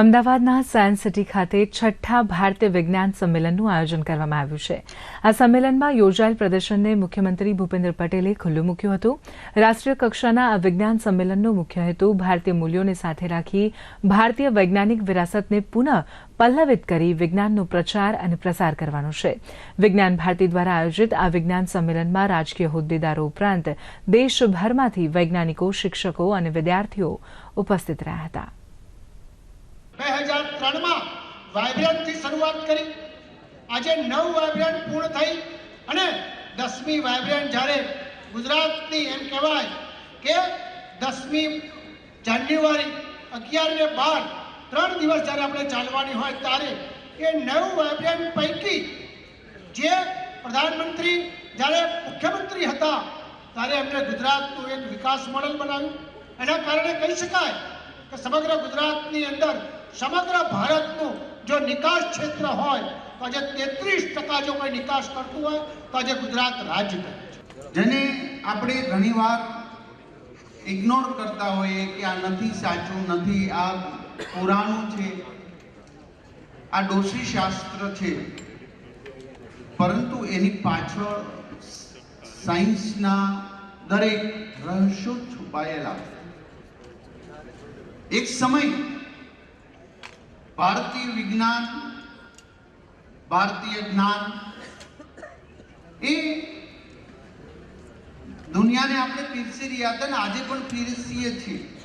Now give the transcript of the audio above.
અમદાવાદના science city ખાતે છઠ્ઠા ભારતીય વિજ્ઞાન સંમેલનનું આયોજન કરવામાં આવ્યું છે. આ સંમેલનમાં યોજાયેલ પ્રદર્શનને મુખ્યમંત્રી ભૂપેન્દ્ર પટેલે ખુલ્લું મૂક્યું હતું. રાષ્ટ્રીય કક્ષાના આ વિજ્ઞાન સંમેલનનો મુખ્ય હેતુ ભારતીય મૂલ્યોને સાથે રાખી ભારતીય વૈજ્ઞાનિક વિરાસતને પુનઃ પલ્લવિત કરી વિજ્ઞાનનો પ્રચાર અને પ્રસાર કરવાનો છે. વિજ્ઞાન ભારતી દ્વારા આયોજિત આ વિજ્ઞાન સંમેલનમાં રાજકીય હોદ્દેદારો ઉપરાંત દેશભરમાંથી વૈજ્ઞાનિકો, શિક્ષકો અને વિદ્યાર્થીઓ ઉપસ્થિત રહ્યા હતા. ત્રણમાં વાઇબ્રન્ટથી શરૂઆત કરી. આજે નવ વાઇબ્રન્ટ પૂર્ણ થઈ અને દસમી વાઇબ્રન્ટ જ્યારે ગુજરાતની એમ કહેવાય કે દસમી જાન્યુઆરી અગિયાર ને બાર ત્રણ દિવસ જ્યારે આપણે ચાલવાની હોય ત્યારે એ નવ વાઇબ્રન્ટ પૈકી જે પ્રધાનમંત્રી જ્યારે મુખ્યમંત્રી હતા ત્યારે એમણે ગુજરાતનું એક વિકાસ મોડલ બનાવ્યું. એના કારણે કહી શકાય કે સમગ્ર ગુજરાતની અંદર સમગ્ર ભારતનું જો નિકાસ ક્ષેત્ર હોય, તો આજે તેત્રીસ ટકા જો કોઈ નિકાસ કરતું હોય, તો આજે ગુજરાત રાજ્ય કરે જેને આપણે ઘણીવાર ઇગ્નોર કરતા હોઈએ કે આ નથી સાચું, નથી, આ પુરાણું છે, આ ડોસી શાસ્ત્ર છે. પરંતુ એની પાછળ સાયન્સના દરેક રહસ્યો છુપાયેલા એક સમય ભારતીય વિજ્ઞાન, ભારતીય જ્ઞાન, એ દુનિયાને આપણે પીરસી રહ્યા હતા ને, આજે પણ પીરસીએ છીએ.